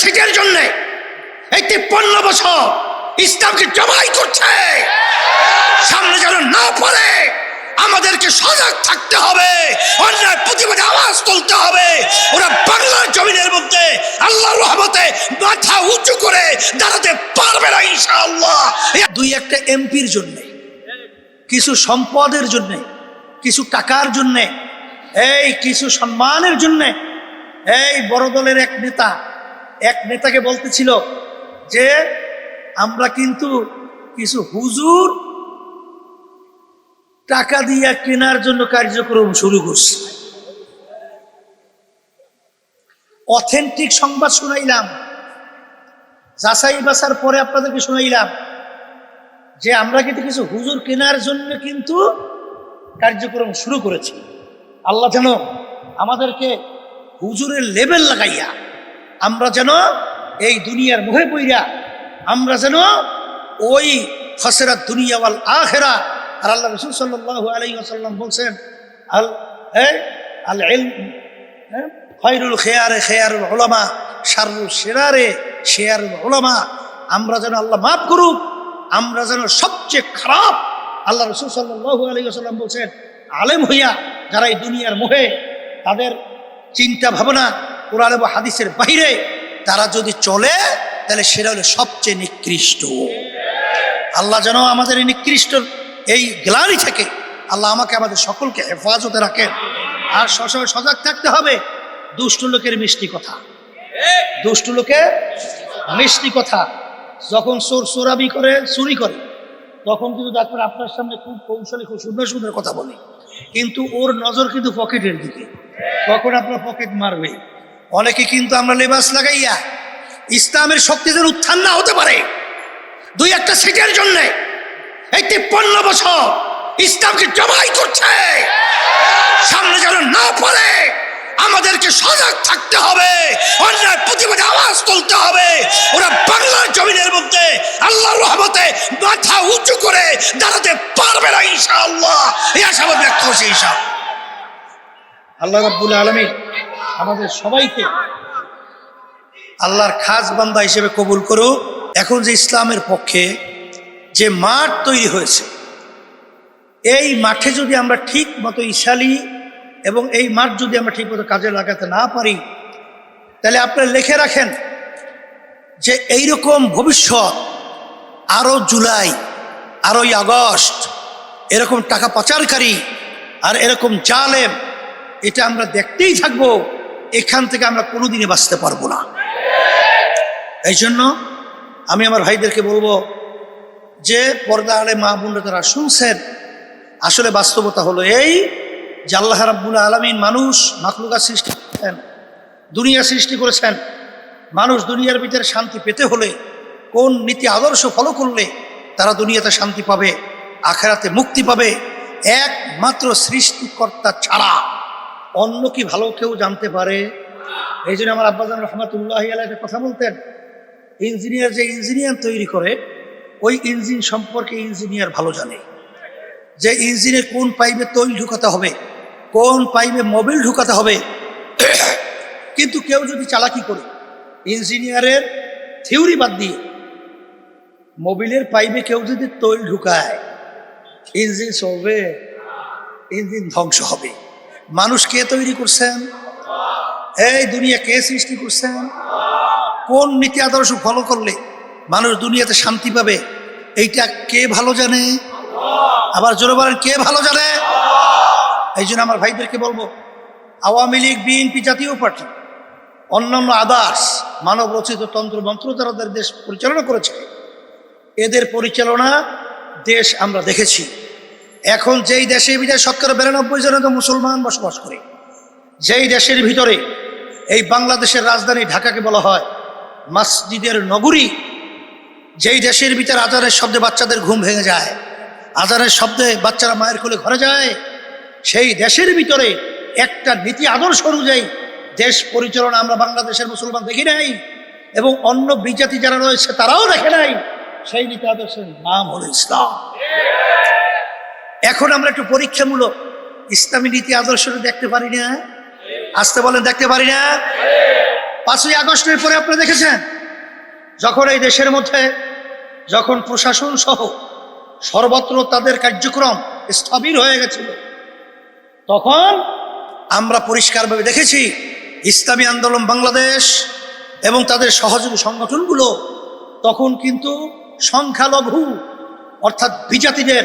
সিটের জন্য এই তিপ্পান্ন বছর ইসলামকে জবাই করছে। সামনে যেন না পড়ে, আমাদেরকে সজাগ থাকতে হবে, অন্যায় প্রতিবাদে আওয়াজ তুলতে হবে। ওরা বাংলার জমিনের মধ্যে আল্লাহর রহমতে মাথা উঁচু করে দাঁড়াতে পারবে না, ইনশাআল্লাহ। দুই একটা এমপির জন্য, কিছু সম্পদের জন্য, কিছু টাকার জন্য, এই কিছু সম্মানের জন্য, এই বড় দলের এক নেতা এক নেতাকে বলতেছিল যে, আমরা কিন্তু কিছু হুজুর টাকা দিয়ে কেনার জন্য কার্যক্রম শুরু করছি। অথেন্টিক সংবাদ শুনাইলাম। যাচাই বাসার পরে আপনাদেরকে শুনাইলাম যে, আমরা কিন্তু কিছু হুজুর কেনার জন্য কিন্তু কার্যক্রম শুরু করেছি। আল্লাহ যেন আমাদেরকে হুজুরের লেভেল লাগাইয়া আমরা যেন এই দুনিয়ার মুহে বইরা, আমরা যেন ওই ফসেরা দুনিয়াওয়াল আখেরা আর আল্লাহ রসুল সাল্লাহ আলাই আসাল্লাম বলছেন, আল আল ইলম হ্যাঁ? খয়রুল খেয়ারে, খেয়ারুল ওলামা শারুল সেরারে শেয়ারুল ওলামা আমরা যেন আল্লাহ মাফ করুক, আমরা যেন সবচেয়ে খারাপ আল্লাহ রসুল সাল্লাহ আলী আসাল্লাম বলছেন, আলেম হইয়া যারা এই দুনিয়ার মোহে তাদের চিন্তা ভাবনা কোরআন এবং হাদিসের বাইরে তারা যদি চলে, তাহলে সেটা হলো সবচেয়ে নিকৃষ্ট। আল্লাহ যেন আমাদের এই নিকৃষ্ট এই গ্লানি থেকে আল্লাহ আমাকে আমাদের সকলকে হেফাজতে রাখেন। আর সবসময় সজাগ থাকতে হবে। দুষ্ট লোকের মিষ্টি কথা। দুষ্ট লোকে মিষ্টি কথা। যখন সোর চোরাবি করে, চুরি করে, তখন কিন্তু ডাক্তার আপনার সামনে খুব কৌশলে, খুব সুন্দর সুন্দর কথা বলে। কিন্তু ওর নজর কিন্তু পকেটের দিকে। তখন আপনার পকেট মারবে। অনেকে কিন্তু আমরা লেবাস লাগাইয়া ইসলামের শক্তিদের উত্থান না হতে পারে। দুই একটা সিটের জন্য এই তিপ্পান্ন বছর ইসলামকে জবাই করছে। সামনে যেন না পড়ে, আমাদেরকে সজাগ থাকতে হবে, অন্যায় প্রতিবাদে আওয়াজ তুলতে হবে। ওরা বাংলার জমিনের মধ্যে আল্লাহ রহমতে মাথা উঁচু করে দাঁড়াতে পারবে না ইনশাআল্লাহ। এই আশাবাদ ব্যক্ত করছে ইনশাআল্লাহ। আল্লাহ রাব্বুল আলমী আমাদের সবাইকে আল্লাহর খাস বান্দা হিসেবে কবুল করুক। এখন যে ইসলামের পক্ষে যে মাঠ তৈরি হয়েছে, এই মাঠে যদি আমরা ঠিক মতো ইশালি এবং এই মাঠ যদি আমরা ঠিক মতো কাজে লাগাতে না পারি, তাহলে আপনারা লিখে রাখেন যে এইরকম ভবিষ্যৎ আরও জুলাই, আরোই আগস্ট, এরকম টাকা পাচারকারী আর এরকম জালেম, এটা আমরা দেখতেই থাকব। এখান থেকে আমরা কোনোদিনই বাঁচতে পারব না। এই জন্য আমি আমার ভাইদেরকে বলব যে, পর্দা আলে মা বোনরা তারা শুনছেন, আসলে বাস্তবতা হলো এই যে আল্লাহ রাব্বুল আলমিন মানুষ মাকলুকা সৃষ্টি করেছেন, দুনিয়া সৃষ্টি করেছেন, মানুষ দুনিয়ার ভিতরে শান্তি পেতে হলে, কোন নীতি আদর্শ ফলো করলে তারা দুনিয়াতে শান্তি পাবে, আখেরাতে মুক্তি পাবে, একমাত্র সৃষ্টিকর্তা ছাড়া। অন্য কি ভালো কেউ জানতে পারে? এই জন্য আমার আব্বাজান রহমাতুল্লাহ আলাহ কথা বলতেন, ইঞ্জিনিয়ার যে ইঞ্জিনিয়ার তৈরি করে, ওই ইঞ্জিন সম্পর্কে ইঞ্জিনিয়ার ভালো জানে। যে ইঞ্জিনে কোন পাইপে তৈল ঢুকাতে হবে, কোন পাইপে মোবিল ঢুকাতে হবে, কিন্তু কেউ যদি চালাকি করে, ইঞ্জিনিয়ারের থিওরি বাদ দিয়ে মোবিলের পাইপে কেউ যদি তৈল ঢুকায়, ইঞ্জিন চলবে, ইঞ্জিন ধ্বংস হবে। মানুষ কে তৈরি করছেন? এই দুনিয়া কে সৃষ্টি করছেন? কোন নীতি আদর্শ ফলো করলে মানুষ দুনিয়াতে শান্তি পাবে? এইটা কে ভালো জানে? আবার জোরে বলেন, কে ভালো জানে? এই জন্য আমার ভাইদেরকে বলব, আওয়ামী লীগ, বিএনপি জাতীয় পার্টি, অন্যান্য আদার্স, মানব রচিত তন্ত্র মন্ত্র যারা দেশ পরিচালনা করেছে, এদের পরিচালনা দেশ আমরা দেখেছি। এখন যেই দেশে বিদায় শতকরা বিরানব্বই জনের তো মুসলমান বসবাস করে, যেই দেশের ভিতরে এই বাংলাদেশের রাজধানী ঢাকাকে বলা হয় মসজিদের নগরী, যেই দেশের ভিতরে আজানের শব্দে বাচ্চাদের ঘুম ভেঙে যায়, আজানের শব্দে বাচ্চারা মায়ের কোলে ঘরে যায়, সেই দেশের ভিতরে একটা নীতি আদর্শ অনুযায়ী দেশ পরিচালনা আমরা বাংলাদেশের মুসলমান দেখি নাই এবং অন্য বিজাতি যারা রয়েছে তারাও দেখে নাই, সেই নীতি আদর্শের নাম হলো ইসলাম। এখন আমরা একটু পরীক্ষামূলক ইসলামী নীতি আদর্শটা দেখতে পারি না? আসতে বলেন, দেখতে পারি না? পাঁচই আগস্টের পরে আপনারা দেখেছেন? যখন এই দেশের মধ্যে যখন প্রশাসন সহ সর্বত্র তাদের কার্যক্রম স্থবির হয়ে গেছিল, তখন আমরা পরিষ্কারভাবে দেখেছি ইসলামী আন্দোলন বাংলাদেশ এবং তাদের সহযোগী সংগঠনগুলো তখন কিন্তু সংখ্যালঘু, অর্থাৎ বিজাতিদের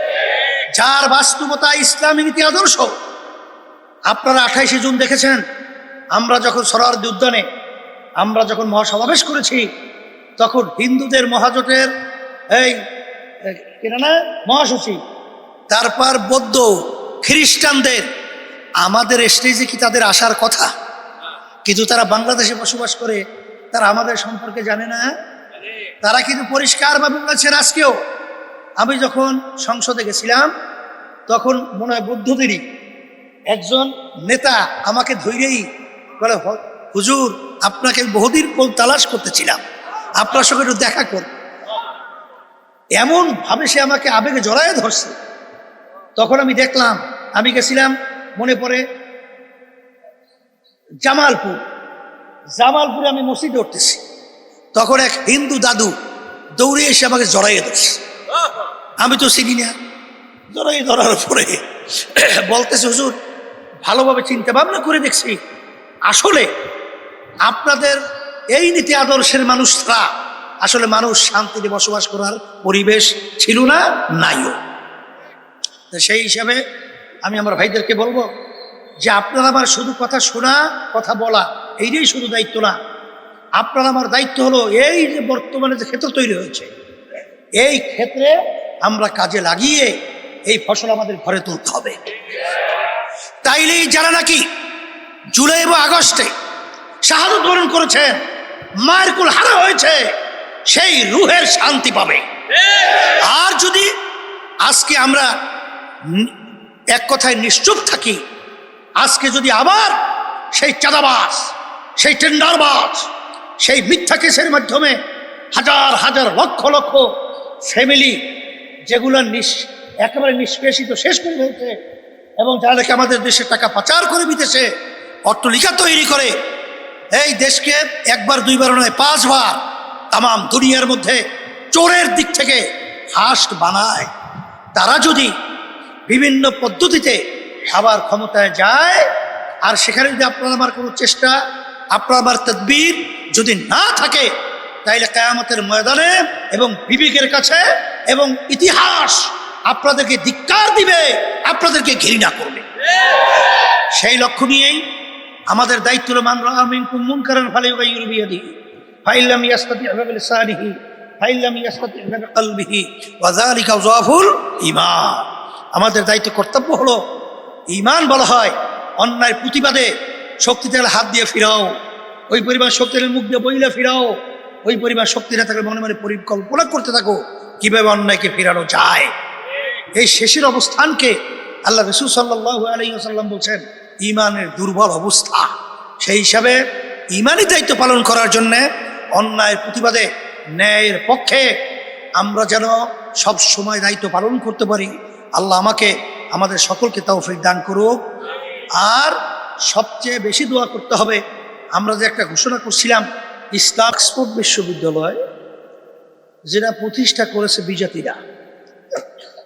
যার বাস্তবতা ইসলামী নীতি আদর্শ। আপনারা আঠাইশে জুন দেখেছেন, আমরা যখন সরারদি উদ্যানে, আমরা যখন মহাসমাবেশ করেছি, তখন হিন্দুদের মহাজোটের এই কিনা মহাসচিব, তারপর বৌদ্ধ, খ্রিস্টানদের, আমাদের স্টেজে কি তাদের আসার কথা? কিন্তু তারা বাংলাদেশে বসবাস করে, তারা আমাদের সম্পর্কে জানে না। তারা কিন্তু পরিষ্কারভাবে বলেছেন আজকেও আমি যখন সংসদে গেছিলাম, তখন মনে হয় বৌদ্ধদেরই একজন নেতা আমাকে ধৈরেই বলে, "হ- হুজুর, আপনাকে বহুদিন তালাশ করতেছিলাম, আপনার সঙ্গে একটু দেখা কর। এমন ভাবে সে আমাকে আবেগে জড়ায় ধরছে। তখন আমি দেখলাম, আমি গেছিলাম, মনে পড়ে, জামালপুর। জামালপুরে আমি মসজিদে উঠতেছি। তখন এক হিন্দু দাদু দৌড়ে এসে আমাকে জড়াইয়ে ধরছে। আমি তো চিনি না জড়াই ধরার পরে বলতেছে, হুজুর, ভালোভাবে চিন্তা ভাবনা করে দেখছি। আসলে আপনাদের এই নীতি আদর্শের মানুষরা আসলে মানুষ শান্তিতে বসবাস করার পরিবেশ ছিল না, নাইও। সেই হিসাবে আমি আমার ভাইদেরকে বলব যে, আপনারা আমার শুধু কথা শোনা, কথা বলা, এইটাই শুধু দায়িত্ব না। আপনার আমার দায়িত্ব হলো এই যে বর্তমানে যে ক্ষেত্র তৈরি হয়েছে এই ক্ষেত্রে আমরা কাজে লাগিয়ে এই ফসল আমাদের ঘরে তুলতে হবে। তাইলেই যারা নাকি জুলাই এবং আগস্টে শাহাদত বরণ করেছেন মায়ের কুল হারা হয়েছে, সেই রুহের শান্তি পাবে। আর যদি আজকে আমরা এক কথায় নিশ্চুপ থাকি, আজকে যদি আবার সেই চাঁদাবাস সেই টেন্ডারবাস সেই মিথ্যা কেসের মাধ্যমে হাজার হাজার লক্ষ লক্ষ ফ্যামিলি যেগুলো একেবারে নিষ্পেষিত শেষ করে ফেলছে এবং যারা আমাদের দেশে টাকা পাচার করে বিদেশে অট্টলিকা তৈরি করে, এই দেশকে একবার দুইবার নয়, পাঁচবার তাম দুনিয়ার মধ্যে চোরের দিক থেকে হাস্ট বানায়। তারা যদি বিভিন্ন পদ্ধতিতে আবার ক্ষমতায় যায়, আর সেখানে যদি আপনার আমার কোনো চেষ্টা, আপনার আমার তদবির যদি না থাকে তাইলে কেয়ামতের ময়দানে এবং বিবেকের কাছে এবং ইতিহাস আপনাদেরকে ধিক্কার দিবে, আপনাদেরকে ঘৃণা করবে। সেই লক্ষ্য নিয়েই আমাদের দায়িত্ব হলো মান কুমুন কারণ কলবিহি ঈমান। আমাদের দায়িত্ব কর্তব্য হলো ইমান বলা হয়, অন্যায় প্রতিবাদে শক্তি থাকলে হাত দিয়ে ফিরাও, ওই পরিমাণ শক্তি থাকলে মুখ দিয়ে বইলে ফিরাও ওই পরিবার শক্তি না থাকলে মনে মনে পরিকল্পনা করতে থাকো, কীভাবে অন্যায়কে ফেরানো যায়। এই শেষের অবস্থানকে আল্লাহ রসুল সাল্লাহ আলাইসাল্লাম বলছেন, ইমানের দুর্বল অবস্থা। সেই হিসাবে ইমানই দায়িত্ব পালন করার জন্যে অন্যায়ের প্রতিবাদে ন্যায়ের পক্ষে আমরা যেন সব সময় দায়িত্ব পালন করতে পারি। আল্লাহ আমাকে, আমাদের সকলকে তৌফিক দান করুক। আর সবচেয়ে বেশি দোয়া করতে হবে, আমরা যে একটা ঘোষণা করছিলাম ইসলাম অক্সফোর্ড বিশ্ববিদ্যালয়, যেটা প্রতিষ্ঠা করেছে বিজাতিরা।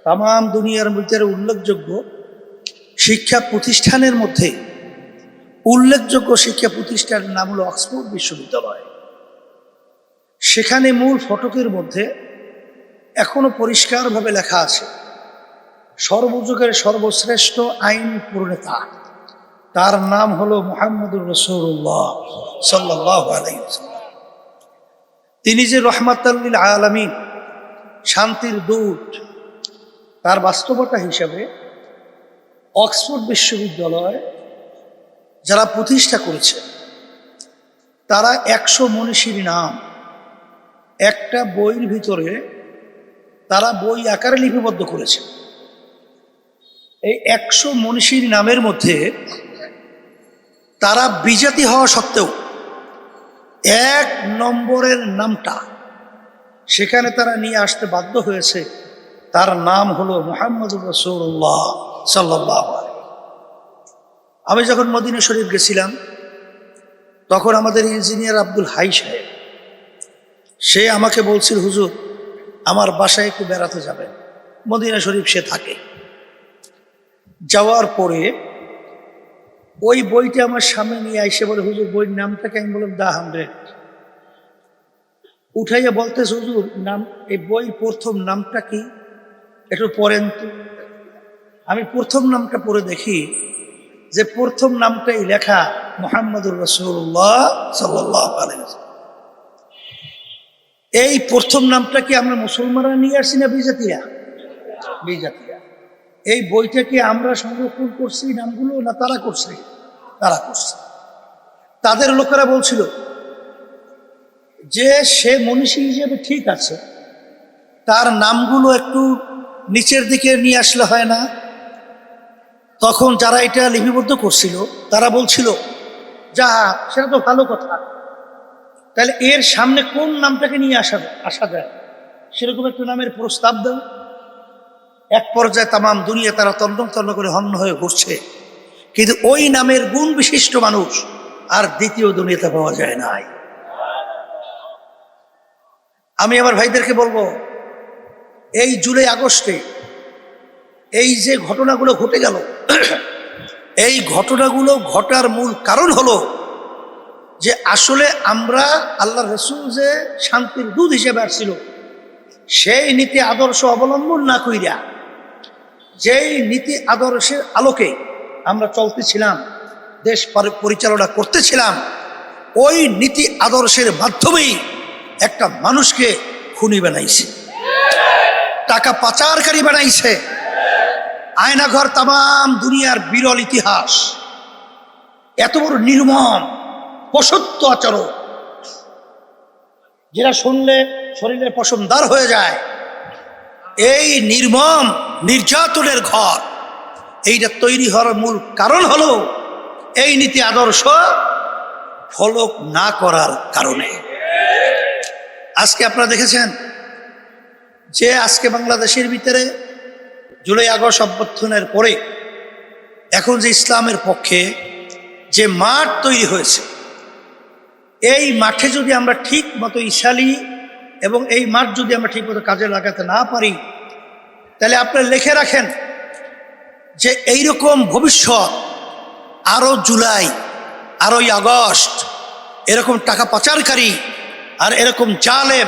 তাম দুনিয়ার মধ্যে উল্লেখযোগ্য শিক্ষা প্রতিষ্ঠানের মধ্যে উল্লেখযোগ্য শিক্ষা প্রতিষ্ঠানের নাম হলো অক্সফোর্ড বিশ্ববিদ্যালয়। সেখানে মূল ফটকের মধ্যে এখনও পরিষ্কারভাবে লেখা আছে, সর্বযুগের সর্বশ্রেষ্ঠ আইন প্রণেতা। তার নাম হলো মোহাম্মদুর রসুল্লাহ সাল্লাহ আলাইসাল্লাম তিনি যে রহমাতাল্লিল আলমিন, শান্তির দূত, তার বাস্তবতা হিসাবে অক্সফোর্ড বিশ্ববিদ্যালয় যারা প্রতিষ্ঠা করেছে, তারা একশো মনীষীর নাম, একটা বইয়ের ভিতরে তারা বই আকারে লিপিবদ্ধ করেছে। এই একশো মনীষীর নামের মধ্যে তারা বিজাতি হওয়া সত্ত্বেও এক নম্বরের নামটা সেখানে তারা নিয়ে আসতে বাধ্য হয়েছে। তার নাম হলো মোহাম্মদুর রসুল্লাহ সাল্লাহ আমি যখন মদিনা শরীফ গেছিলাম, তখন আমাদের ইঞ্জিনিয়ার আব্দুল হাই সাহেব, সে আমাকে বলছিল, হুজুর, আমার বাসায় একটু বেড়াতে যাবেন। মদিনা শরীফ সে থাকে। যাওয়ার পরে ওই বইটা আমার সামনে নিয়ে এসে বলে, হুজুর, বইয়ের নামটাকে আমি বললাম দা হান্ড্রেড উঠাইয়া বলতেছে, হুজুর, নাম, এই বই প্রথম নামটা কি? একটু পড়েন তো। আমি প্রথম নামটা পড়ে দেখি যে প্রথম নামটাই লেখা মোহাম্মদুর রসুল্লাহ সাল্লাহ এই প্রথম নামটা কি আমরা মুসলমানরা নিয়ে আসছি না বিজাতিরা? বিজাতিরা এই বইটাকে আমরা সংরক্ষণ করছি, নামগুলো না তারা করছে? তারা করছে। তাদের লোকেরা বলছিল, যে সে মনীষী হিসেবে ঠিক আছে, তার নামগুলো একটু নিচের দিকে নিয়ে আসলে হয় না। তখন যারা এটা লিপিবদ্ধ করছিল, তারা বলছিল, যা, সেটা তো ভালো কথা। তাহলে এর সামনে কোন নামটাকে নিয়ে আসা আসা যায়? সেরকম একটা নামের প্রস্তাব দাও। এক পর্যায়ে তামাম দুনিয়া তারা তন্ন তন্ন করে হন্য হয়ে ঘুরছে। কিন্তু ওই নামের গুণ বিশিষ্ট মানুষ আর দ্বিতীয় দুনিয়াতে পাওয়া যায় নাই। আমি আমার ভাইদেরকে বলব, এই জুলাই আগস্টে এই যে ঘটনাগুলো ঘটে গেল, এই ঘটনাগুলো ঘটার মূল কারণ হলো যে আসলে আমরা আল্লাহ রসুল যে শান্তির দুধ হিসেবে আসছিল, সেই নীতি আদর্শ অবলম্বন না কইরা যেই নীতি আদর্শের আলোকে আমরা চলতেছিলাম, দেশ পরিচালনা করতেছিলাম, ওই নীতি আদর্শের মাধ্যমেই একটা মানুষকে খুনি বানাইছে। টাকা পাচারকারী বানাইছে। আয়নাঘর তাম দুনিয়ার বিরল ইতিহাস। এত বড় নির্মম, পশত্ব আচরণ। যেটা শুনলে শরীরের পশমদার হয়ে যায় এই নির্মম নির্যাতনের ঘর। এইটা তৈরি হওয়ার মূল কারণ হলো এই নীতি আদর্শ ফলো না করার কারণে। আজকে আপনারা দেখেছেন যে আজকে বাংলাদেশের ভিতরে জুলাই আগস্ট অভ্যর্থনের পরে এখন যে ইসলামের পক্ষে যে মাঠ তৈরি হয়েছে, এই মাঠে যদি আমরা ঠিক মতো ইশালি এবং এই মাঠ যদি আমরা ঠিক মতো কাজে লাগাতে না পারি, তাহলে আপনারা লিখে রাখেন যে এই রকম ভবিষ্যৎ, আরও জুলাই, আরোই আগস্ট, এরকম টাকা পাচারকারী আর এরকম জালেম,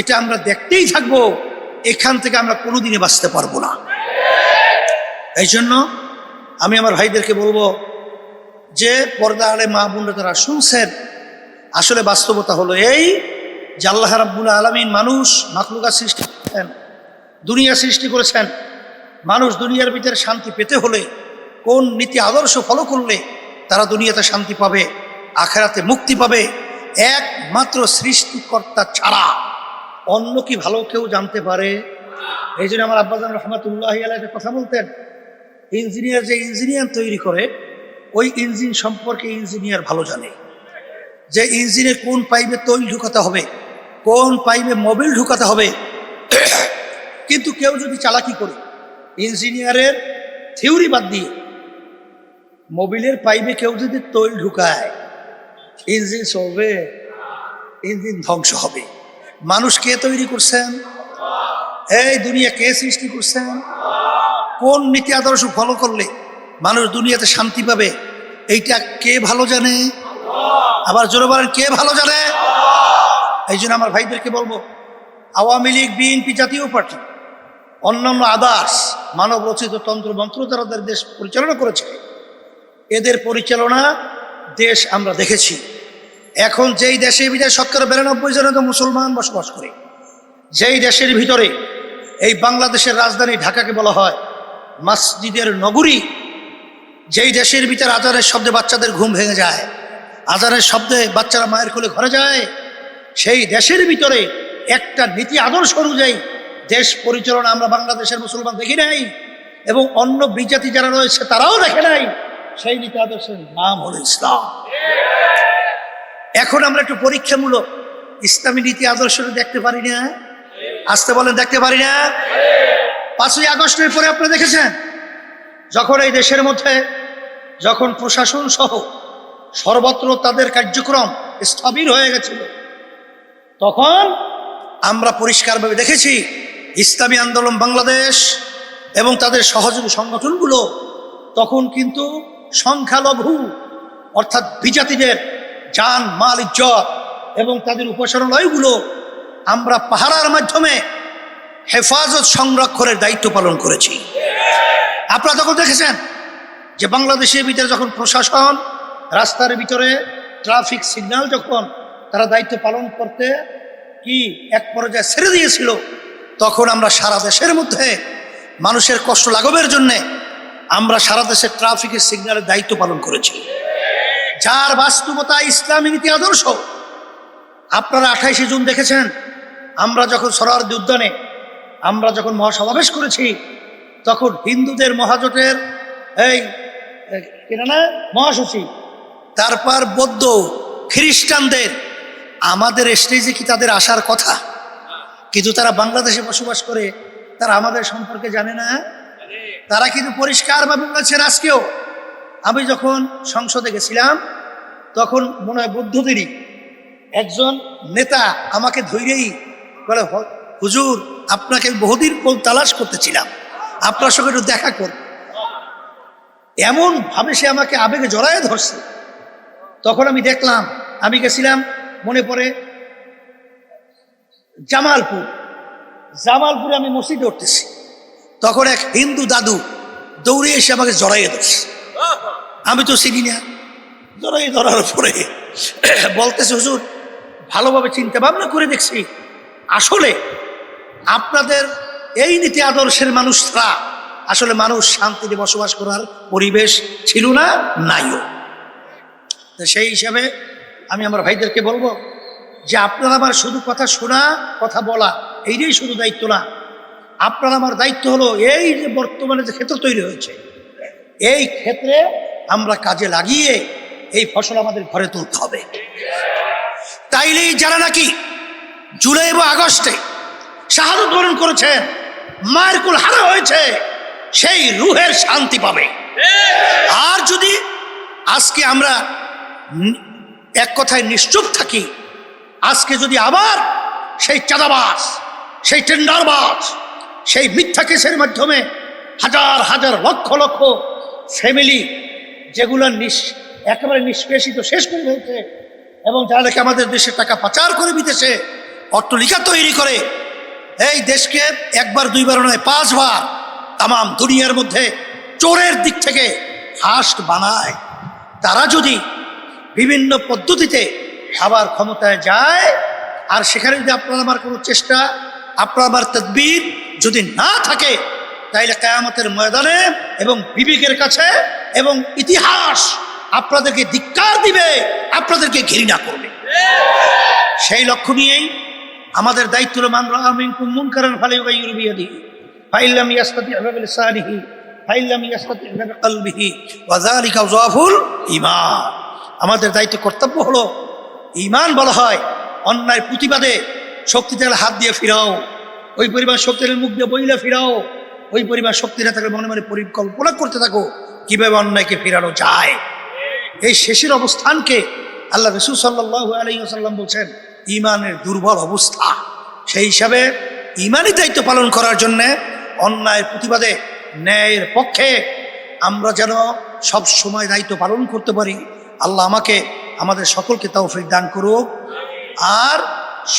এটা আমরা দেখতেই থাকব, এখান থেকে আমরা কোনোদিনই বাঁচতে পারব না। এই জন্য আমি আমার ভাইদেরকে বলব যে পর্দা আলে মা বোনরা তারা শুনছেন, আসলে বাস্তবতা হলো এই যে আল্লাহ রাব্বুল আলমিন মানুষ মাকলুকা সৃষ্টি করেছেন, দুনিয়া সৃষ্টি করেছেন, মানুষ দুনিয়ার ভিতরে শান্তি পেতে হলে, কোন নীতি আদর্শ ফলো করলে তারা দুনিয়াতে শান্তি পাবে, আখেরাতে মুক্তি পাবে, একমাত্র সৃষ্টিকর্তা ছাড়া। অন্য কি ভালো কেউ জানতে পারে? এই জন্য আমার আব্বাজান রহমাতুল্লাহ আলাহ একটা কথা বলতেন, ইঞ্জিনিয়ার যে ইঞ্জিনিয়ার তৈরি করে, ওই ইঞ্জিন সম্পর্কে ইঞ্জিনিয়ার ভালো জানে। যে ইঞ্জিনে কোন পাইপে তৈল ঢুকাতে হবে কোন পাইপে মোবিল ঢুকাতে হবে? কিন্তু কেউ যদি চালাকি করে, ইঞ্জিনিয়ারের থিওরি বাদ দিয়ে মোবিলের পাইপে কেউ যদি তৈল ঢুকায়, ইঞ্জিন চলবে, ইঞ্জিন ধ্বংস হবে। মানুষ কে তৈরি করছেন? এই দুনিয়া কে সৃষ্টি করছেন? কোন নীতি আদর্শ ফলো করলে মানুষ দুনিয়াতে শান্তি পাবে? এইটা কে ভালো জানে? আবার জোরে বলেন, কে ভালো জানে? এই জন্য আমার ভাইদেরকে বলব, আওয়ামী লীগ, বিএনপি জাতীয় পার্টি, অন্যান্য আদার্স মানব রচিত তন্ত্র মন্ত্র যারা তাদের দেশ পরিচালনা করেছে, এদের পরিচালনা দেশ আমরা দেখেছি। এখন যেই দেশে বিদেশ শতকরা বিরানব্বই জন তো মুসলমান বসবাস করে, যেই দেশের ভিতরে এই বাংলাদেশের রাজধানী ঢাকাকে বলা হয় মসজিদের নগরী, যেই দেশের ভিতরে আজানের শব্দে বাচ্চাদের ঘুম ভেঙে যায়, আজানের শব্দে বাচ্চারা মায়ের কোলে ঘরে যায় সেই দেশের ভিতরে একটা নীতি আদর্শ অনুযায়ী দেশ পরিচালনা আমরা বাংলাদেশের মুসলমান দেখি নাই এবং অন্য বিজাতি যারা রয়েছে তারাও দেখে নাই। সেই নীতি আদর্শের নাম হলো ইসলাম। এখন আমরা একটু পরীক্ষামূলক ইসলামী নীতি আদর্শটা দেখতে পারি না? আসতে বলেন, দেখতে পারি না? পাঁচই আগস্টের পরে আপনি দেখেছেন? যখন এই দেশের মধ্যে যখন প্রশাসন সহ সর্বত্র তাদের কার্যক্রম স্থবির হয়ে গেছিল তখন আমরা পরিষ্কারভাবে দেখেছি, ইসলামী আন্দোলন বাংলাদেশ এবং তাদের সহযোগী সংগঠনগুলো তখন কিন্তু সংখ্যালঘু, অর্থাৎ বিজাতিদের যান, মাল, ইজ্জত এবং তাদের উপাসনালয়গুলো আমরা পাহারার মাধ্যমে হেফাজত সংরক্ষণের দায়িত্ব পালন করেছি। আপনারা তখন দেখেছেন যে বাংলাদেশের ভিতরে যখন প্রশাসন রাস্তার ভিতরে ট্রাফিক সিগন্যাল যখন তারা দায়িত্ব পালন করতে কি এক পর্যায়ে ছেড়ে দিয়েছিল, তখন আমরা সারা দেশের মধ্যে মানুষের কষ্ট লাঘবের জন্যে আমরা সারা দেশের ট্রাফিকের সিগন্যালের দায়িত্ব পালন করেছি। যার বাস্তবতা ইসলামী নীতি আদর্শ, আপনারা আঠাইশে জুন দেখেছেন, আমরা যখন সরারদি উদ্যানে, আমরা যখন মহাসমাবেশ করেছি, তখন হিন্দুদের মহাজোটের এই কিনা না মহাসচিব, তারপর বৌদ্ধ খ্রিস্টানদের আমাদের স্টেজে কি তাদের আসার কথা? কিন্তু তারা বাংলাদেশে বসবাস করে, তারা আমাদের সম্পর্কে জানে না। তারা কিন্তু পরিষ্কারভাবে বলেছেন আজকেও আমি যখন সংসদে গেছিলাম, তখন মনে হয় বুদ্ধদেরই একজন নেতা আমাকে ধৈরেই বলে, "হ- হুজুর, আপনাকে বহুদিন কোন তালাশ করতেছিলাম। আপনার সঙ্গে একটু দেখা কর এমন ভাবে সে আমাকে আবেগে জড়ায় ধরছে। তখন আমি দেখলাম, আমি গেছিলাম মনে পড়ে? জামালপুর। জামালপুরে আমি মসজিদে উঠতেছি। তখন এক হিন্দু দাদু দৌড়ে এসে আমাকে জড়াইয়ে ধরছে। আমি তো চিনি না। জড়াই ধরার পরে বলতেছে, হুজুর, ভালোভাবে চিন্তা ভাবনা করে দেখছি। আসলে আপনাদের এই নীতি আদর্শের মানুষরা আসলে মানুষ শান্তিতে বসবাস করার পরিবেশ ছিল না, নাইও। সেই হিসাবে আমি আমার ভাইদেরকে বলব যে আপনারা আমার শুধু কথা শোনা কথা বলা এইটাই শুধু দায়িত্ব না। আপনার আমার দায়িত্ব হলো এই যে বর্তমানে যে ক্ষেত্র তৈরি হয়েছে এই ক্ষেত্রে আমরা কাজে লাগিয়ে এই ফসল আমাদের ঘরে তুলতে হবে। তাইলেই যারা নাকি জুলাই এবং আগস্টে শাহাদত বরণ করেছেন মায়ের কুল হারা হয়েছে সেই রুহের শান্তি পাবে। আর যদি আজকে আমরা এক কথায় নিশ্চুপ থাকি। আজকে যদি আবার সেই চাঁদাবাস সেই টেন্ডারবাস সেই মিথ্যা কেসের মাধ্যমে হাজার হাজার, লক্ষ লক্ষ ফ্যামিলি যেগুলো নিঃ একেবারে নিষ্পেষিত শেষ করে ফেলছে এবং যারা নাকি আমাদের দেশে টাকা পাচার করে বিদেশে অট্টলিকা তৈরি করে, এই দেশকে একবার, দুইবার নয়, পাঁচবার তাম দুনিয়ার মধ্যে চোরের দিক থেকে হাস্ট বানায়। তারা যদি বিভিন্ন পদ্ধতিতে আবার ক্ষমতায় যায়। আর সেখানে যদি আপনার আমার কোনো চেষ্টা, আপনার আমার তদবির যদি না থাকে, তাইলে কেয়ামতের ময়দানে এবং বিবেকের কাছে এবং ইতিহাস আপনাদেরকে ধিক্কার দিবে, আপনাদেরকে ঘৃণা করবে। সেই লক্ষ্য নিয়েই আমাদের দায়িত্ব মান কুমুন কারণ ফালে বিয়াদি ফাইল্লাম ইয়াস্তাতি ফাইল্লাম ঈমান। আমাদের দায়িত্ব কর্তব্য হলো ইমান বলা হয়, অন্যায় প্রতিবাদে শক্তি শক্তিতে হাত দিয়ে ফিরাও। ওই পরিমাণ শক্তির মুখ দিয়ে বইলে ফিরাও। ওই পরিমাণ শক্তি না থাকলে মনে মনে পরিকল্পনা করতে থাকো, কীভাবে অন্যায়কে ফেরানো যায়। এই শেষের অবস্থানকে আল্লাহ রসুল সাল্লাহ আলাইসাল্লাম বলছেন ইমানের দুর্বল অবস্থা। সেই হিসাবে ইমানই দায়িত্ব পালন করার জন্যে অন্যায়ের প্রতিবাদে ন্যায়ের পক্ষে আমরা যেন সব সময় দায়িত্ব পালন করতে পারি। আল্লাহ আমাকে, আমাদের সকলকে তৌফিক দান করুক। আর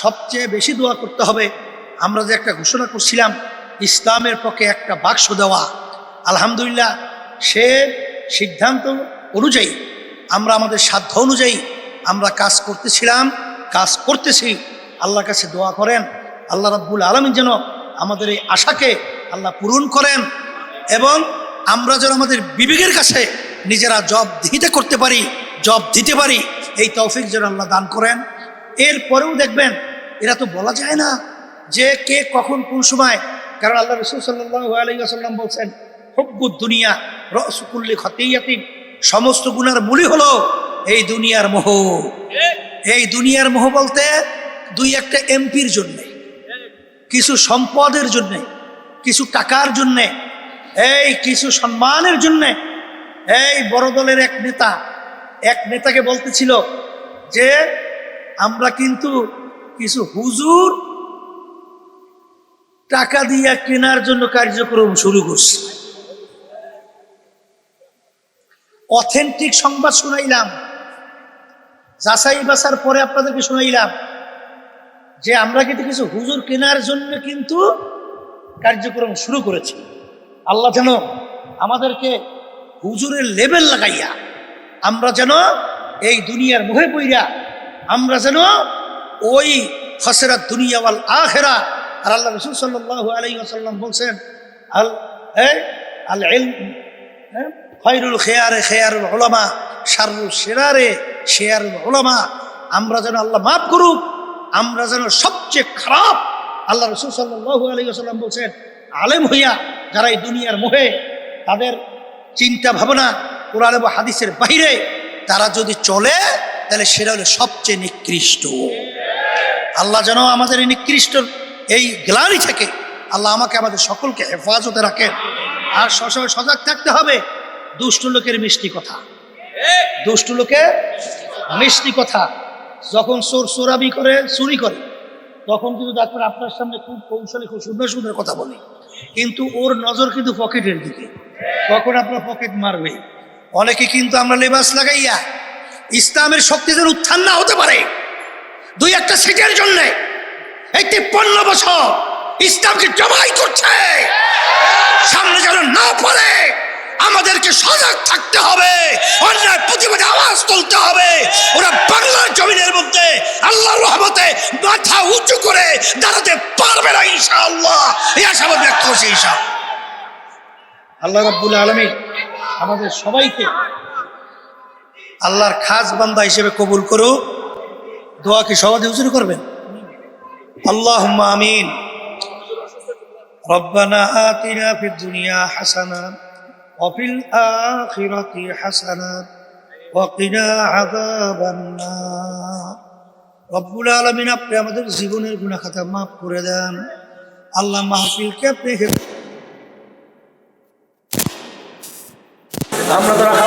সবচেয়ে বেশি দোয়া করতে হবে, আমরা যে একটা ঘোষণা করছিলাম, ইসলামের পক্ষে একটা বাক্স দেওয়া। আলহামদুলিল্লাহ, সে সিদ্ধান্ত অনুযায়ী, আমরা আমাদের সাধ্য অনুযায়ী, আমরা কাজ করতেছিলাম, কাজ করতেছি। আল্লাহর কাছে দোয়া করেন, আল্লাহ রাব্বুল আলমিন যেন আমাদের এই আশাকে আল্লাহ পূরণ করেন এবং আমরা যেন আমাদের বিবেকের কাছে নিজেরা জব দিতে করতে পারি। জব দিতে পারি, এই তৌফিক যেন আল্লাহ দান করেন। এরপরেও দেখবেন, এরা তো বলা যায় না যে কে কখন কোন সময়, কারণ আল্লাহ রসুল সাল্লাহ আলাইসাল্লাম বলছেন হব্বুদ দুনিয়া রসকুল্লি খতিয়াতিন। সমস্ত গুণার মূলই হলো এই দুনিয়ার মোহ। এই দুনিয়ার মোহ বলতে দুই একটা এমপির জন্যে, কিছু সম্পদের জন্যে, কিছু টাকার জন্যে, এই কিছু সম্মানের জন্যে, এই বড় দলের এক নেতা এক নেতাকে বলতেছিল যে, আমরা কিন্তু কিছু হুজুর টাকা দিয়া কেনার জন্য কার্যক্রম শুরু করছি। অথেন্টিক সংবাদ শুনাইলাম। যাচাই বাছার পরে আপনাদেরকে শুনাইলাম যে, আমরা কিন্তু কিছু হুজুর কেনার জন্য কিন্তু কার্যক্রম শুরু করেছি। আল্লাহ যেন আমাদেরকে হুজুরের লেভেল লাগাইয়া আমরা যেন এই দুনিয়ার মুহে বইরা আমরা যেন ওই খসরা দুনিয়াওয়াল আখেরা আর আল্লাহ রসুল সাল্লাহ আলাই আসাল্লাম বলছেন আল আল ইলম, হ্যাঁ? খৈরুল খেয়ারে খেয়ারুল ওলামা শারুল সেরারে শেয়ারুল ওলামা আমরা যেন আল্লাহ মাফ করুক আমরা যেন সবচেয়ে খারাপ আল্লাহ রসুল সাল্লাহ আলী আসাল্লাম বলছেন আলেম হইয়া যারা এই দুনিয়ার মোহে তাদের চিন্তা ভাবনা কোরআন এবং হাদিসের বাইরে তারা যদি চলে, তাহলে সেটা হলো সবচেয়ে নিকৃষ্ট। আল্লাহ যেন আমাদের এই নিকৃষ্ট এই গ্লানি থেকে আল্লাহ আমাকে, আমাদের সকলকে হেফাজতে রাখেন আর সবসময় সজাগ থাকতে হবে। দুষ্ট লোকের মিষ্টি কথা। দুষ্ট লোকের মিষ্টি কথা। যখন চোর চোরাবি করে, চুরি করে, তখন কিন্তু ডাক্তার আপনার সামনে খুব কৌশলে, খুব সুন্দর সুন্দর কথা বলে। কিন্তু ওর নজর কিন্তু পকেটের দিকে। তখন আপনার পকেট মারবে? অনেকে কিন্তু আমরা লেবাস লাগাইয়া ইসলামের শক্তি যেন উত্থান না হতে পারে। দুই একটা সিটের জন্য এই তিপ্পান্ন বছর ইসলামকে জবাই করছে। সামনে যেন না পড়ে, আমাদেরকে সজাগ থাকতে হবে, অন্যায় প্রতিবাদে আওয়াজ তুলতে হবে। ওরা বাংলার জমিনের মধ্যে আল্লাহর রহমতে মাথা উঁচু করে দাঁড়াতে পারবে না ইনশাআল্লাহ। এই আশাবাদ ব্যক্ত হচ্ছে ইনশা আল্লাহ রাব্বুল আলমী আমাদের সবাইকে আল্লাহর খাস বান্দা হিসেবে কবুল করো দোয়া কি সবাই হুজুর করবেন আল্লাহ আমিন ربنا آتنا في الدنيا حسنة وفي الآخرة حسنة وقنا عذاب النار রব্বুল আলমিন আপনি আমাদের জীবনের গুণা খাতা মাফ করে দেন আল্লাহ মাহফিলকে আপনি আমরা যারা